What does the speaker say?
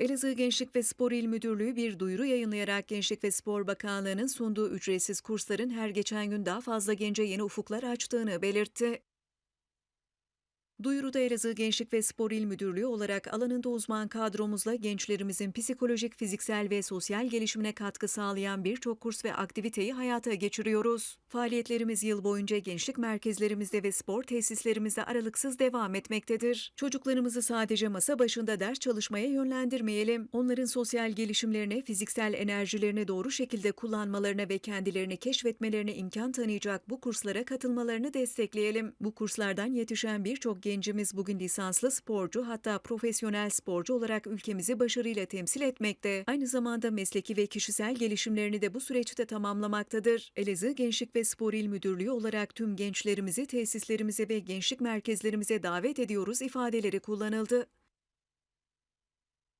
Elazığ Gençlik ve Spor İl Müdürlüğü bir duyuru yayınlayarak Gençlik ve Spor Bakanlığı'nın sunduğu ücretsiz kursların her geçen gün daha fazla gence yeni ufuklar açtığını belirtti. Duyuruda Elazığ Gençlik ve Spor İl Müdürlüğü olarak alanında uzman kadromuzla gençlerimizin psikolojik, fiziksel ve sosyal gelişimine katkı sağlayan birçok kurs ve aktiviteyi hayata geçiriyoruz. Faaliyetlerimiz yıl boyunca gençlik merkezlerimizde ve spor tesislerimizde aralıksız devam etmektedir. Çocuklarımızı sadece masa başında ders çalışmaya yönlendirmeyelim. Onların sosyal gelişimlerine, fiziksel enerjilerini doğru şekilde kullanmalarına ve kendilerini keşfetmelerine imkan tanıyacak bu kurslara katılmalarını destekleyelim. Bu kurslardan yetişen birçok gencimiz bugün lisanslı sporcu hatta profesyonel sporcu olarak ülkemizi başarıyla temsil etmekte. Aynı zamanda mesleki ve kişisel gelişimlerini de bu süreçte tamamlamaktadır. Elazığ Gençlik ve Spor İl Müdürlüğü olarak tüm gençlerimizi tesislerimize ve gençlik merkezlerimize davet ediyoruz ifadeleri kullanıldı.